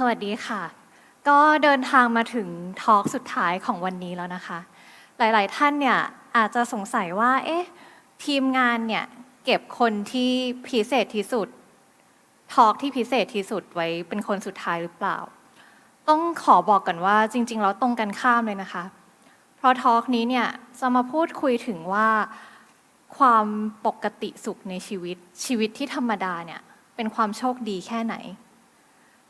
สวัสดีค่ะ ก็เดินทางมาถึงทอล์กสุดท้ายของวันนี้แล้วนะคะ หลายๆท่านเนี่ยอาจจะสงสัยว่า เอ๊ะ ทีมงานเนี่ยเก็บคนที่พิเศษที่สุด ทอล์กที่พิเศษที่สุดไว้เป็นคนสุดท้ายหรือเปล่า ต้องขอบอกก่อนว่าจริง ๆ แล้วตรงกันข้ามเลยนะคะ เพราะทอล์กนี้เนี่ยจะมาพูดคุยถึงว่าความปกติสุขในชีวิตชีวิตที่ธรรมดาเนี่ยเป็นความโชคดีแค่ไหน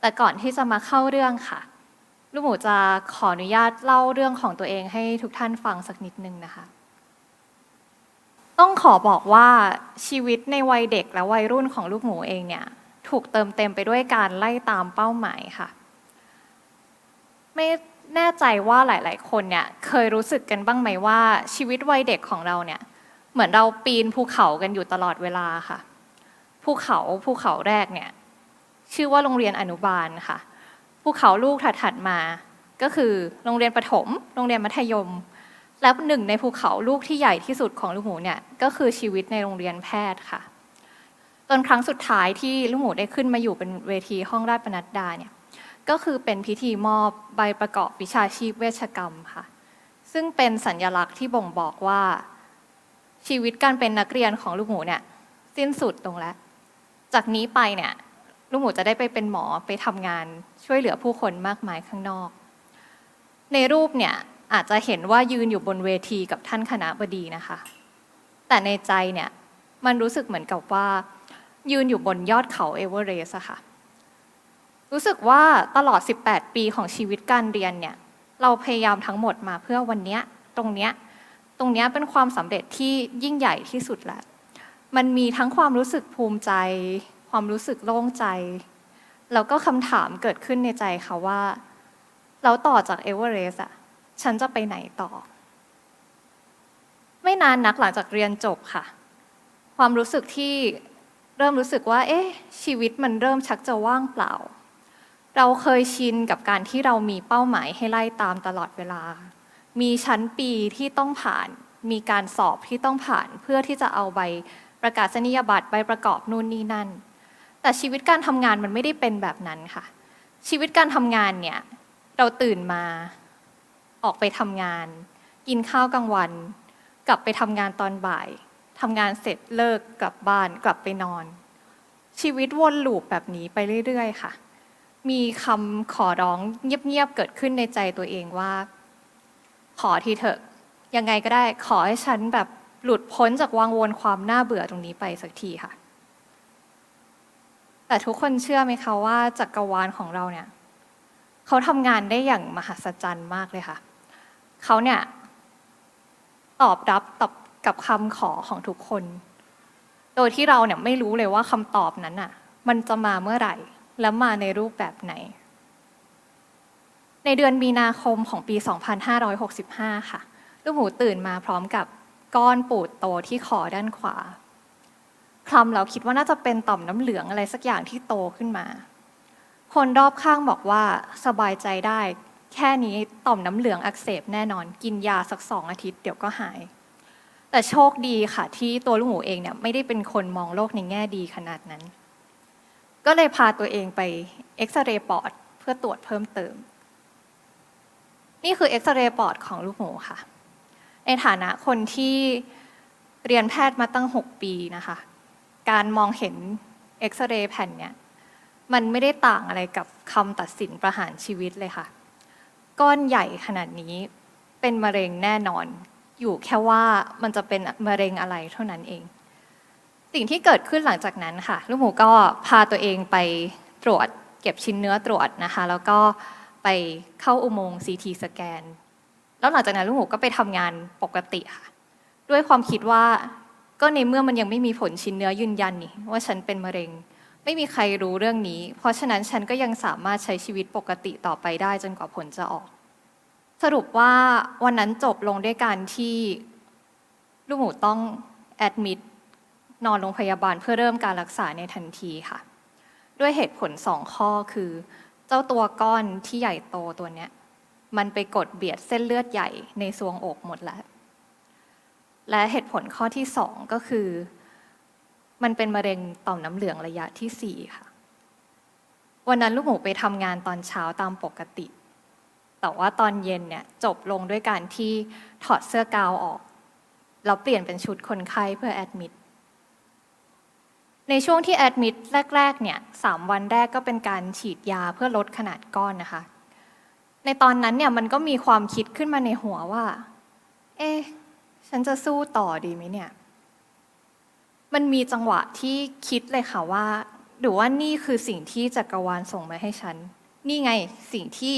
แต่ก่อนที่จะมาเข้าเรื่องค่ะ ลูกหมูจะขออนุญาตเล่าเรื่องของตัวเองให้ทุกท่านฟังสักนิดนึงนะคะ ต้องขอบอกว่าชีวิตในวัยเด็กและวัยรุ่นของลูกหมูเองเนี่ย ถูกเติมเต็มไปด้วยการไล่ตามเป้าหมายค่ะ ไม่แน่ใจว่าหลาย ๆ คนเนี่ยเคยรู้สึกกันบ้างไหมว่าชีวิตวัยเด็กของเราเนี่ย เหมือนเราปีนภูเขากันอยู่ตลอดเวลาค่ะ ภูเขาภูเขาแรกเนี่ย ชื่อว่าโรงเรียนอนุบาลค่ะภูเขาลูกถัดๆมา ก็คือโรงเรียนประถม โรงเรียนมัธยม และหนึ่งในภูเขาลูกที่ใหญ่ที่สุดของลูกหมูเนี่ยก็คือชีวิตในโรงเรียนแพทย์ค่ะจนครั้งสุดท้ายที่ลูกหมูได้ขึ้นมาอยู่เป็นเวทีห้องราชบรรณัดดาเนี่ยก็คือเป็นพิธีมอบใบประกอบวิชาชีพเวชกรรมค่ะ ซึ่งเป็นสัญลักษณ์ที่บ่งบอกว่า ชีวิตการเป็นนักเรียนของลูกหมูเนี่ยสิ้นสุดตรงแล้ว จากนี้ไปเนี่ย ลูกหมูจะได้ไปเป็นหมอไปทำงานช่วยเหลือผู้คนมากมายข้างนอก ในรูปเนี่ยอาจจะเห็นว่ายืนอยู่บนเวทีกับท่านคณะบดีนะคะ แต่ในใจเนี่ยมันรู้สึกเหมือนกับว่า ยืนอยู่บนยอดเขาเอเวอเรสต์ค่ะ รู้สึกว่าตลอด 18 ปีของชีวิตการเรียนเนี่ย เราพยายามทั้งหมดมาเพื่อวันเนี้ยตรงเนี้ยตรงเนี้ยเป็นความสำเร็จที่ยิ่งใหญ่ที่สุดแล้ว มันมีทั้งความรู้สึกภูมิใจ ความรู้สึกโล่งใจ แล้วก็คำถามเกิดขึ้นในใจค่ะว่าแล้วต่อจากเอเวอเรสต์อะฉันจะไปไหนต่อ ไม่นานนักหลังจากเรียนจบค่ะ ความรู้สึกที่เริ่มรู้สึกว่า เอ๊ะ ชีวิตมันเริ่มชักจะว่างเปล่า เราเคยชินกับการที่เรามีเป้าหมายให้ไล่ตามตลอดเวลา มีชั้นปีที่ต้องผ่าน มีการสอบที่ต้องผ่านเพื่อที่จะเอาใบประกาศนียบัตรใบประกอบนู่นนี่นั่น แต่ชีวิตการทำงานมันไม่ได้เป็นแบบนั้นค่ะ ชีวิตการทำงานเนี่ย เราตื่นมาออกไปทำงาน กินข้าวกลางวัน กลับไปทำงานตอนบ่ายทำงานเสร็จเลิกกลับบ้านกลับไปนอน ชีวิตวนลูปแบบนี้ไปเรื่อย ๆ ค่ะ มีคำขอร้องเงียบๆเกิดขึ้นในใจตัวเองว่า ขอทีเถอะ ยังไงก็ได้ขอให้ฉันแบบหลุดพ้นจากวังวนความน่าเบื่อตรงนี้ไปสักทีค่ะ แต่ทุกคนเชื่อไหมคะว่าจักรวาลของเราเนี่ยเขาทำงานได้อย่างมหัศจรรย์มากเลยค่ะ เขาเนี่ยตอบรับตอบกับคำขอของทุกคน โดยที่เราเนี่ยไม่รู้เลยว่าคำตอบนั้นน่ะ มันจะมาเมื่อไหร่ และมาในรูปแบบไหน ในเดือนมีนาคมของปี 2565 ค่ะ ลูกหมูตื่นมาพร้อมกับก้อนปูดโตที่คอด้านขวา คลำเราคิดว่าน่าจะเป็นต่อมน้ำเหลืองอะไรสักอย่างที่โตขึ้นมา คนรอบข้างบอกว่าสบายใจได้ แค่นี้ต่อมน้ำเหลืองอักเสบแน่นอน กินยาสักสองอาทิตย์เดี๋ยวก็หาย แต่โชคดีค่ะ ที่ตัวลูกหมูเองเนี่ยไม่ได้เป็นคนมองโลกในแง่ดีขนาดนั้น ก็เลยพาตัวเองไปเอ็กซเรย์ปอดเพื่อตรวจเพิ่มเติม นี่คือเอ็กซเรย์ปอดของลูกหมูค่ะ ในฐานะคนที่เรียนแพทย์มาตั้ง 6 ปีนะคะ การมองเห็นเอ็กซเรย์แผ่นเนี่ยมันไม่ได้ต่างอะไรกับคำตัดสินประหารชีวิตเลยค่ะ ก้อนใหญ่ขนาดนี้เป็นมะเร็งแน่นอน อยู่แค่ว่ามันจะเป็นมะเร็งอะไรเท่านั้นเอง สิ่งที่เกิดขึ้นหลังจากนั้นค่ะ ลูกหมูก็พาตัวเองไปตรวจเก็บชิ้นเนื้อตรวจนะคะ แล้วก็ไปเข้าอุโมงค์ CT สแกน แล้วหลังจากนั้นลูกหมูก็ไปทำงานปกติค่ะ ด้วยความคิดว่า ก็ในเมื่อมันยังไม่มีผลชิ้นเนื้อยืนยันนี่ว่าฉันเป็นมะเร็ง ไม่มีใครรู้เรื่องนี้ เพราะฉะนั้นฉันก็ยังสามารถใช้ชีวิตปกติต่อไปได้จนกว่าผลจะออก สรุปว่าวันนั้นจบลงด้วยการที่ลูกหมูต้องแอดมิดนอนโรงพยาบาลเพื่อเริ่มการรักษาในทันทีค่ะ ด้วยเหตุผลสองข้อคือ เจ้าตัวก้อนที่ใหญ่โตตัวเนี้ยมันไปกดเบียดเส้นเลือดใหญ่ในซวงอกหมดแล้ว และเหตุผลข้อที่สองก็คือ มันเป็นมะเร็งต่อมน้ำเหลืองระยะที่สี่ค่ะ วันนั้นลูกหมูไปทำงานตอนเช้าตามปกติ แต่ว่าตอนเย็นเนี่ยจบลงด้วยการที่ถอดเสื้อกาวออก แล้วเปลี่ยนเป็นชุดคนไข้เพื่อแอดมิดในช่วงที่แอดมิดแรก ๆ เนี่ยสามวันแรกก็เป็นการฉีดยาเพื่อลดขนาดก้อนนะคะ ในตอนนั้นเนี่ยมันก็มีความคิดขึ้นมาในหัวว่า เอ๊ะ ฉันจะสู้ต่อดีไหมเนี่ย มันมีจังหวะที่คิดเลยค่ะว่า หรือว่านี่คือสิ่งที่จักรวาลส่งมาให้ฉัน นี่ไงสิ่งที่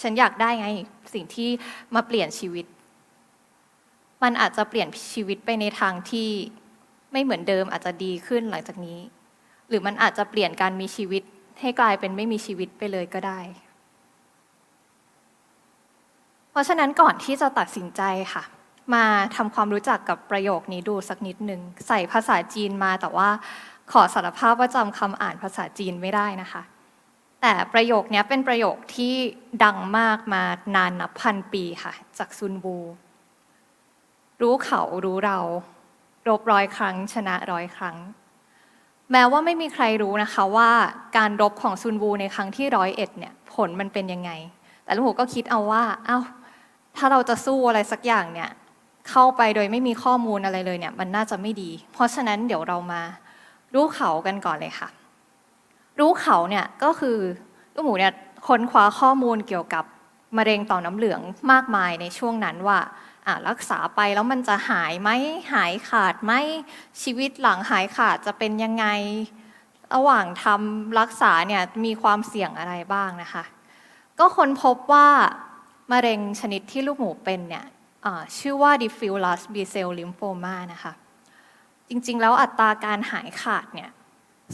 ฉันอยากได้ไง สิ่งที่มาเปลี่ยนชีวิต มันอาจจะเปลี่ยนชีวิตไปในทางที่ไม่เหมือนเดิมอาจจะดีขึ้นหลังจากนี้ หรือมันอาจจะเปลี่ยนการมีชีวิตให้กลายเป็นไม่มีชีวิตไปเลยก็ได้ เพราะฉะนั้นก่อนที่จะตัดสินใจค่ะ มาทำความรู้จักกับประโยคนี้ดูสักนิดหนึ่งใส่ภาษาจีนมาแต่ว่าขอสารภาพว่าจำคำอ่านภาษาจีนไม่ได้นะคะ แต่ประโยคนี้เป็นประโยคที่ดังมากมานานนับพันปีค่ะ จากซุนบู รู้เขารู้เรา รบร้อยครั้ง ชนะร้อยครั้ง แม้ว่าไม่มีใครรู้นะคะว่าการรบของซุนบูในครั้งที่ร้อยเอ็ดเนี่ยผลมันเป็นยังไง แต่ลูกหูก็คิดเอาว่า เอ้าถ้าเราจะสู้อะไรสักอย่างเนี่ย เข้าไปโดยไม่มีข้อมูลอะไรเลยเนี่ยมันน่าจะไม่ดี เพราะฉะนั้นเดี๋ยวเรามารู้เขากันก่อนเลยค่ะ รู้เขาเนี่ยก็คือลูกหมูเนี่ยค้นคว้าข้อมูลเกี่ยวกับมะเร็งต่อมน้ำเหลืองมากมายในช่วงนั้นว่ารักษาไปแล้วมันจะหายไหมหายขาดไหมชีวิตหลังหายขาดจะเป็นยังไงระหว่างทำรักษาเนี่ยมีความเสี่ยงอะไรบ้างนะคะ ก็ค้นพบว่ามะเร็งชนิดที่ลูกหมูเป็นเนี่ย ชื่อว่า diffuse large B cell lymphoma นะคะ จริงๆ แล้วอัตราการหายขาดเนี่ย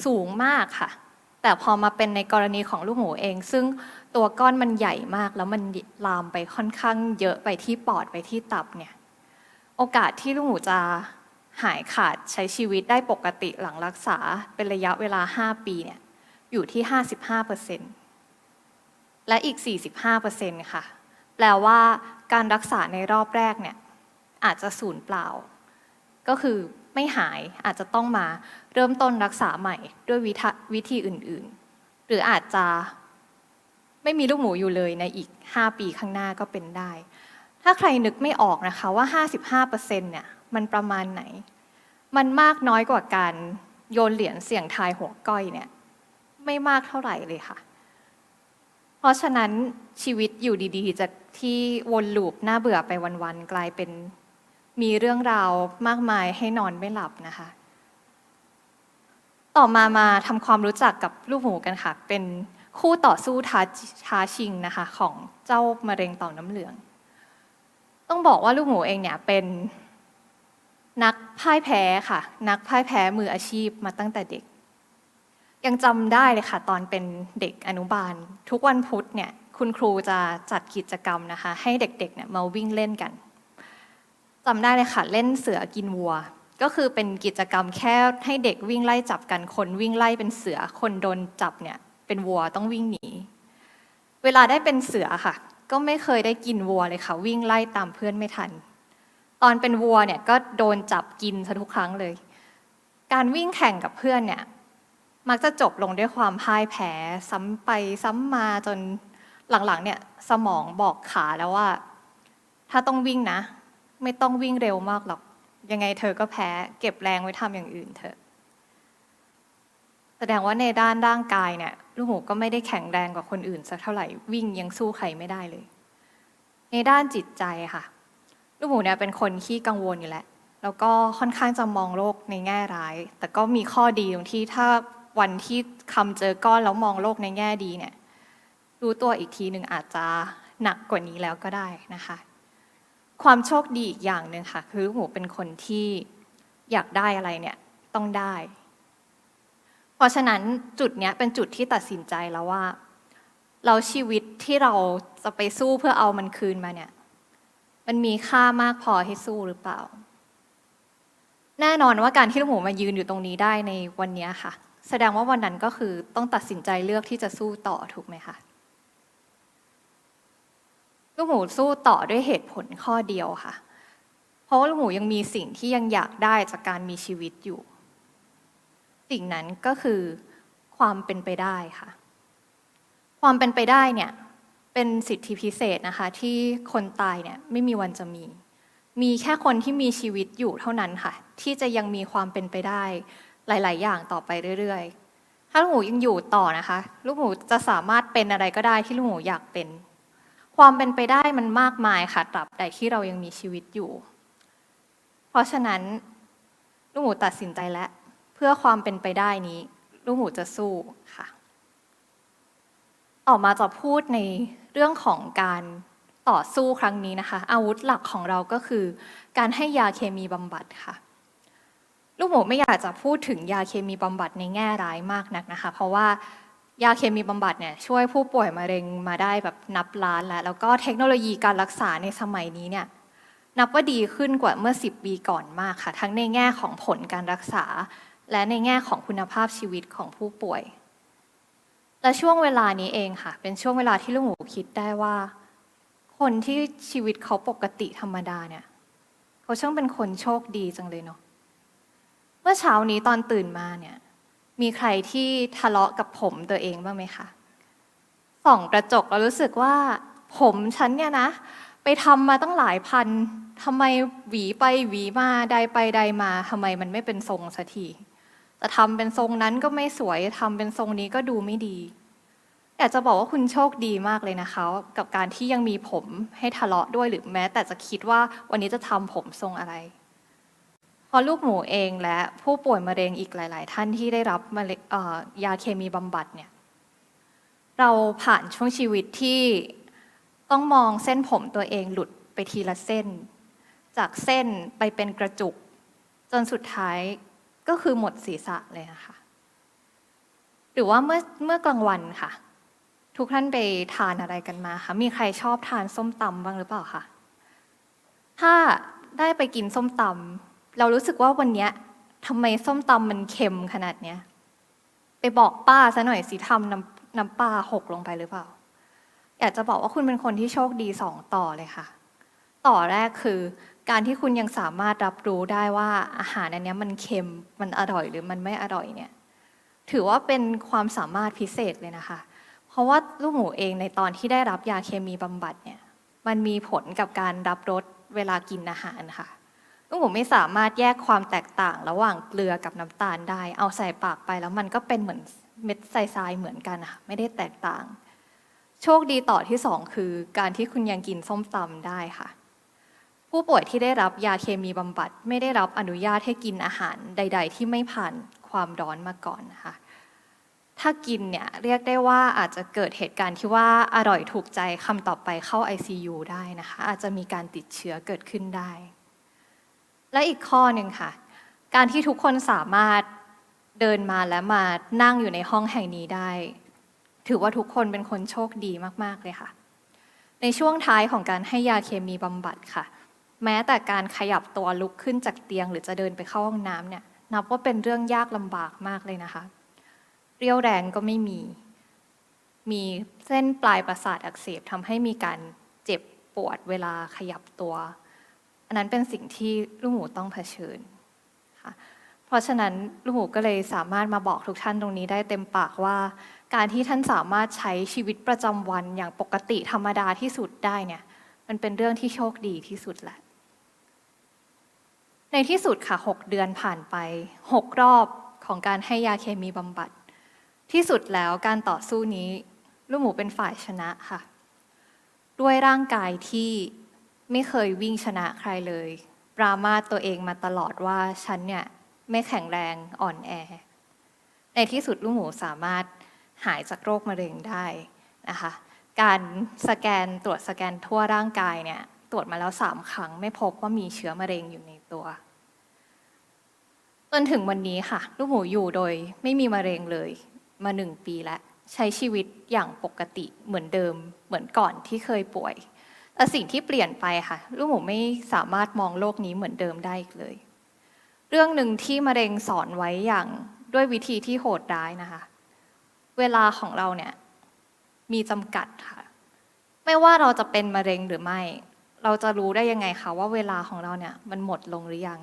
สูงมากค่ะ แต่พอมาเป็นในกรณีของลูกหมูเอง ซึ่งตัวก้อนมันใหญ่มากแล้วมันลามไปค่อนข้างเยอะไปที่ปอดไปที่ตับเนี่ย โอกาสที่ลูกหมูจะหายขาดใช้ชีวิตได้ปกติหลังรักษาเป็นระยะเวลา 5 ปีเนี่ยอยู่ที่ 55%และอีก 45%ค่ะ แปลว่า การรักษาในรอบแรกเนี่ยอาจจะสูญเปล่า ก็คือไม่หายอาจจะต้องมาเริ่มต้นรักษาใหม่ด้วยวิธีอื่นๆ หรืออาจจะไม่มีลูกหมูอยู่เลยในอีก 5 ปีข้างหน้าก็เป็นได้ ถ้าใครนึกไม่ออกนะคะว่า 55%เนี่ยมันประมาณไหน มันมากน้อยกว่าการโยนเหรียญเสี่ยงทายหัวก้อยเนี่ยไม่มากเท่าไหร่เลยค่ะ ราะฉะนั้นชีวิตอยู่ดีๆจากที่วนลูปน่าเบื่อไปวันๆกลายเป็นมีเรื่องราวมากมายให้นอนไม่หลับนะคะ ต่อมามาทำความรู้จักกับลูกหมูกันค่ะ เป็นคู่ต่อสู้ท้าท้าชิงนะคะ ของเจ้ามะเร็งต่อมน้ำเหลือง ต้องบอกว่าลูกหมูเองเนี่ยเป็นนักพ่ายแพ้ค่ะ นักพ่ายแพ้มืออาชีพมาตั้งแต่เด็ก ยังจำได้เลยค่ะ ตอนเป็นเด็กอนุบาล ทุกวันพุธเนี่ยคุณครูจะจัดกิจกรรมนะคะ ให้เด็กๆเนี่ยมาวิ่งเล่นกันจำได้เลยค่ะ เล่นเสือกินวัว ก็คือเป็นกิจกรรมแค่ให้เด็กวิ่งไล่จับกันคนวิ่งไล่เป็นเสือคนโดนจับเนี่ยเป็นวัวต้องวิ่งหนี เวลาได้เป็นเสือค่ะ ก็ไม่เคยได้กินวัวเลยค่ะ วิ่งไล่ตามเพื่อนไม่ทัน ตอนเป็นวัวเนี่ยก็โดนจับกินซะทุกครั้งเลย การวิ่งแข่งกับเพื่อนเนี่ย มักจะจบลงด้วยความพ่ายแพ้ซ้ำไปซ้ำมาจนหลังๆ เนี่ยสมองบอกขาแล้วว่า ถ้าต้องวิ่งนะ ไม่ต้องวิ่งเร็วมากหรอก ยังไงเธอก็แพ้ เก็บแรงไว้ทำอย่างอื่นเถอะ แสดงว่าในด้านร่างกายเนี่ย ลูกหมูก็ไม่ได้แข็งแรงกว่าคนอื่นสักเท่าไหร่วิ่งยังสู้ใครไม่ได้เลย ในด้านจิตใจค่ะ ลูกหมูเนี่ยเป็นคนขี้กังวลอยู่แล้วแล้วก็ค่อนข้างจะมองโลกในแง่ร้าย แต่ก็มีข้อดีตรงที่ถ้า วันที่คำเจอก้อนแล้วมองโลกในแง่ดีเนี่ยรู้ตัวอีกทีหนึ่งอาจจะหนักกว่านี้แล้วก็ได้นะคะ ความโชคดีอีกอย่างหนึ่งค่ะ คือลูกหมูเป็นคนที่อยากได้อะไรเนี่ยต้องได้ เพราะฉะนั้นจุดเนี้ยเป็นจุดที่ตัดสินใจแล้วว่า เราชีวิตที่เราจะไปสู้เพื่อเอามันคืนมาเนี่ย มันมีค่ามากพอให้สู้หรือเปล่า แน่นอนว่าการที่ลูกหมูมายืนอยู่ตรงนี้ได้ในวันนี้ค่ะ แสดงว่าวันนั้นก็คือต้องตัดสินใจเลือกที่จะสู้ต่อถูกไหมคะลูกหมูสู้ต่อด้วยเหตุผลข้อเดียวค่ะ เพราะว่าลูกหมูยังมีสิ่งที่ยังอยากได้จากการมีชีวิตอยู่ สิ่งนั้นก็คือความเป็นไปได้ค่ะ ความเป็นไปได้เนี่ยเป็นสิทธิพิเศษนะคะ ที่คนตายเนี่ยไม่มีวันจะมี มีแค่คนที่มีชีวิตอยู่เท่านั้นค่ะ ที่จะยังมีความเป็นไปได้ หลาย ๆ อย่างต่อไปเรื่อย ๆ ถ้าลูกหมูยังอยู่ต่อนะคะ ลูกหมูจะสามารถเป็นอะไรก็ได้ที่ลูกหมูอยากเป็น ความเป็นไปได้มันมากมายค่ะตราบใดที่เรายังมีชีวิตอยู่ เพราะฉะนั้น ลูกหมูตัดสินใจแล้วเพื่อความเป็นไปได้นี้ ลูกหมูจะสู้ค่ะออกมาจะพูดในเรื่องของการต่อสู้ครั้งนี้นะคะ อาวุธหลักของเราก็คือ การให้ยาเคมีบำบัดค่ะ ลูกหมูไม่อยากจะพูดถึงยาเคมีบำบัดในแง่ร้ายมากนักนะคะ เพราะว่ายาเคมีบำบัดเนี่ยช่วยผู้ป่วยมะเร็งมาได้แบบนับล้านแล้ว แล้วก็เทคโนโลยีการรักษาในสมัยนี้เนี่ยนับว่าดีขึ้นกว่าเมื่อ 10 ปีก่อนมากค่ะ ทั้งในแง่ของผลการรักษา และในแง่ของคุณภาพชีวิตของผู้ป่วย และช่วงเวลานี้เองค่ะ เป็นช่วงเวลาที่ลูกหมูคิดได้ว่า คนที่ชีวิตเขาปกติธรรมดาเนี่ย เขาช่างเป็นคนโชคดีจังเลยเนาะ มื่อเช้านี้ตอนตื่นมาเนี่ย มีใครที่ทะเลาะกับผมตัวเองบ้างไหมคะส่องกระจกแล้วรู้สึกว่า ผมฉันเนี่ยนะ ไปทำมาตั้งหลายพันทำไมหวีไปหวีมาใดไปใดมาทำไมมันไม่เป็นทรงสักทีแต่ทำเป็นทรงนั้นก็ไม่สวยทำเป็นทรงนี้ก็ดูไม่ดีอยากจะบอกว่าคุณโชคดีมากเลยนะคะ กับการที่ยังมีผมให้ทะเลาะด้วยหรือแม้ แต่จะคิดว่าวันนี้จะทำผมทรงอะไร เพราะลูกหมูเองและผู้ป่วยมะเร็งอีกหลาย ๆ ท่านที่ได้รับยาเคมีบำบัดเนี่ยเราผ่านช่วงชีวิตที่ต้องมองเส้นผมตัวเองหลุดไปทีละเส้น จากเส้นไปเป็นกระจุก จนสุดท้ายก็คือหมดศีรษะเลยนะคะ หรือว่าเมื่อเมื่อกลางวันค่ะ ทุกท่านไปทานอะไรกันมาคะมีใครชอบทานส้มตำบ้างหรือเปล่าคะถ้าได้ไปกินส้มตำ เรารู้สึกว่าวันนี้ทำไมส้มตำมันเค็มขนาดเนี้ย ไปบอกป้าซะหน่อยสิทำน้ำน้ำปลาหกลงไปหรือเปล่า อยากจะบอกว่าคุณเป็นคนที่โชคดีสองต่อเลยค่ะ ต่อแรกคือการที่คุณยังสามารถรับรู้ได้ว่าอาหารอันนี้มันเค็มมันอร่อยหรือมันไม่อร่อยเนี่ย ถือว่าเป็นความสามารถพิเศษเลยนะคะ เพราะว่าลูกหมูเองในตอนที่ได้รับยาเคมีบำบัดเนี่ย มันมีผลกับการรับรสเวลากินอาหารค่ะ ก็หมูไม่สามารถแยกความแตกต่างระหว่างเกลือกับน้ำตาลได้ เอาใส่ปากไปแล้วมันก็เป็นเหมือนเม็ดทรายๆเหมือนกันค่ะไม่ได้แตกต่าง โชคดีต่อที่สองคือการที่คุณยังกินส้มตำได้ค่ะ ผู้ป่วยที่ได้รับยาเคมีบำบัด ไม่ได้รับอนุญาตให้กินอาหารใด ๆ ที่ไม่ผ่านความร้อนมาก่อนนะคะถ้ากินเนี่ยเรียกได้ว่าอาจจะเกิดเหตุการณ์ที่ว่าอร่อยถูกใจคำต่อไปเข้า ICU ได้นะคะ อาจจะมีการติดเชื้อเกิดขึ้นได้ และอีกข้อหนึ่งค่ะ การที่ทุกคนสามารถเดินมาและมานั่งอยู่ในห้องแห่งนี้ได้ ถือว่าทุกคนเป็นคนโชคดีมากๆเลยค่ะ ในช่วงท้ายของการให้ยาเคมีบำบัดค่ะ แม้แต่การขยับตัวลุกขึ้นจากเตียง หรือจะเดินไปเข้าห้องน้ำเนี่ยนับว่าเป็นเรื่องยากลำบากมากเลยนะคะ เรียวแรงก็ไม่มี มีเส้นปลายประสาทอักเสบทำให้มีการเจ็บปวดเวลาขยับตัว อันนั้นเป็นสิ่งที่ลูกหมูต้องเผชิญค่ะเพราะฉะนั้นลูกหมูก็เลยสามารถมาบอกทุกท่านตรงนี้ได้เต็มปากว่า การที่ท่านสามารถใช้ชีวิตประจำวันอย่างปกติธรรมดาที่สุดได้เนี่ยมันเป็นเรื่องที่โชคดีที่สุดแหละ ในที่สุดค่ะ 6 เดือนผ่านไป 6 รอบของการให้ยาเคมีบำบัด ที่สุดแล้วการต่อสู้นี้ ลูกหมูเป็นฝ่ายชนะค่ะ ด้วยร่างกายที่ ไม่เคยวิ่งชนะใครเลยปรามาตัวเองมาตลอดว่าฉันเนี่ยไม่แข็งแรงอ่อนแอ ในที่สุดลูกหมูสามารถหายจากโรคมะเร็งได้นะคะ การสแกนตรวจสแกนทั่วร่างกายเนี่ยตรวจมาแล้วสามครั้ง ไม่พบว่ามีเชื้อมะเร็งอยู่ในตัว จนถึงวันนี้ค่ะ ลูกหมูอยู่โดยไม่มีมะเร็งเลยมาหนึ่งปีแล้วใช้ชีวิตอย่างปกติเหมือนเดิมเหมือนก่อนที่เคยป่วย สิ่งที่เปลี่ยนไปค่ะ ลูกหมูไม่สามารถมองโลกนี้เหมือนเดิมได้อีกเลย เรื่องหนึ่งที่มะเร็งสอนไว้อย่างด้วยวิธีที่โหดร้ายนะคะ เวลาของเราเนี่ยมีจำกัดค่ะ ไม่ว่าเราจะเป็นมะเร็งหรือไม่ เราจะรู้ได้ยังไงคะว่าเวลาของเราเนี่ยมันหมดลงหรือยัง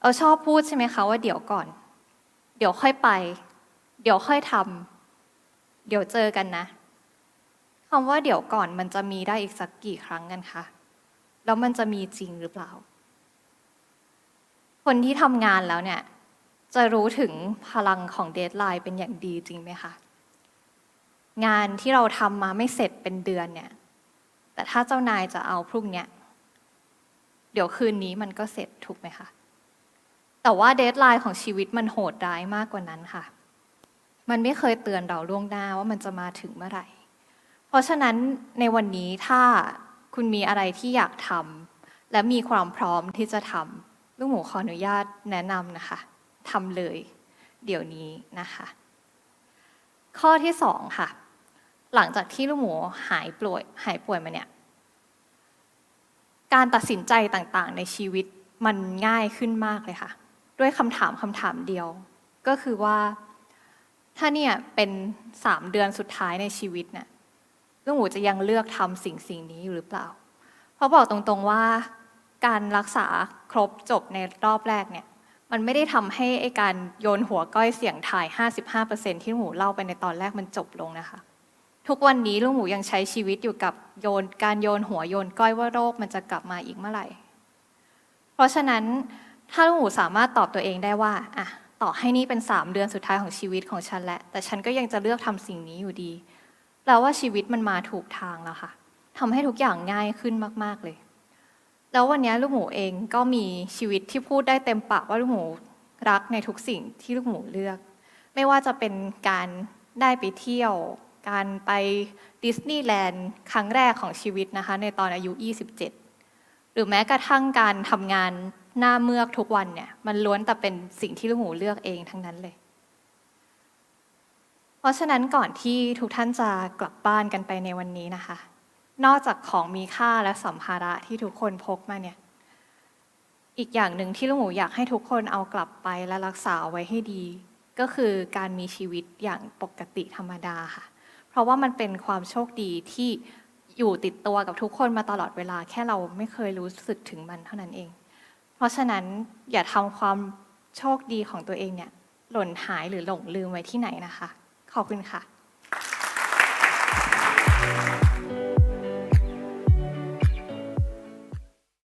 เราชอบพูดใช่ไหมคะว่าเดี๋ยวก่อน เดี๋ยวค่อยไป เดี๋ยวค่อยทำเดี๋ยวเจอกันนะ คำว่าเดี๋ยวก่อนมันจะมีได้อีกสักกี่ครั้งกันคะ แล้วมันจะมีจริงหรือเปล่า คนที่ทำงานแล้วเนี่ย จะรู้ถึงพลังของเดทไลน์เป็นอย่างดีจริงไหมคะ งานที่เราทำมาไม่เสร็จเป็นเดือนเนี่ย แต่ถ้าเจ้านายจะเอาพรุ่งเนี้ย เดี๋ยวคืนนี้มันก็เสร็จถูกไหมคะ แต่ว่าเดทไลน์ของชีวิตมันโหดร้ายมากกว่านั้นค่ะ มันไม่เคยเตือนเราล่วงหน้าว่ามันจะมาถึงเมื่อไหร่ ราะฉะนั้นในวันนี้ถ้าคุณมีอะไรที่อยากทำและมีความพร้อมที่จะทำลูกหมูขออนุญาตแนะนำนะคะทำเลย เดี๋ยวนี้นะคะ ข้อที่สองค่ะ หลังจากที่ลูกหมูหายป่วยหายป่วยมาเนี่ยการตัดสินใจต่างๆ ในชีวิตมันง่ายขึ้นมากเลยค่ะ ด้วยคำถามคำถามเดียว ก็คือว่าถ้าเนี่ยเป็นสามเดือนสุดท้ายในชีวิตเนี่ย ลูกหมูจะยังเลือกทำสิ่งสิ่งนี้อยู่หรือเปล่า เพราะบอกตรงๆว่าการรักษาครบจบในรอบแรกเนี่ยมันไม่ได้ทำให้ไอการโยนหัวก้อยเสียงถ่าย 55%ที่ลูกหมูเล่าไปในตอนแรกมันจบลงนะคะ ทุกวันนี้ลูกหมูยังใช้ชีวิตอยู่กับโยนการโยนหัวโยนก้อยว่าโรคมันจะกลับมาอีกเมื่อไหร่ เพราะฉะนั้นถ้าลูกหมูสามารถตอบตัวเองได้ว่าอะต่อให้นี่เป็น 3 เดือนสุดท้ายของชีวิตของฉันแหละ แต่ฉันก็ยังจะเลือกทำสิ่งนี้อยู่ดี แปลว่าชีวิตมันมาถูกทางแล้วค่ะทำให้ทุกอย่างง่ายขึ้นมากๆเลย แล้ววันนี้ลูกหมูเองก็มีชีวิตที่พูดได้เต็มปากว่าลูกหมูรักในทุกสิ่งที่ลูกหมูเลือก ไม่ว่าจะเป็นการได้ไปเที่ยว การไปดิสนีย์แลนด์ครั้งแรกของชีวิตนะคะ ในตอนอายุ 27 หรือแม้กระทั่งการทำงานหน้าเมือกทุกวันเนี่ย มันล้วนแต่เป็นสิ่งที่ลูกหมูเลือกเองทั้งนั้นเลย ราะฉะนั้นก่อนที่ทุกท่านจะกลับบ้านกันไปในวันนี้นะคะ นอกจากของมีค่าและสัมภาระที่ทุกคนพกมาเนี่ย อีกอย่างหนึ่งที่ลูกหมูอยากให้ทุกคนเอากลับไปและรักษาไว้ให้ดี ก็คือการมีชีวิตอย่างปกติธรรมดาค่ะ เพราะว่ามันเป็นความโชคดีที่อยู่ติดตัวกับทุกคนมาตลอดเวลาแค่เราไม่เคยรู้สึกถึงมันเท่านั้นเอง เพราะฉะนั้นอย่าทำความโชคดีของตัวเองเนี่ยหล่นหายหรือหลงลืมไว้ที่ไหนนะคะ ขอบคุณค่ะ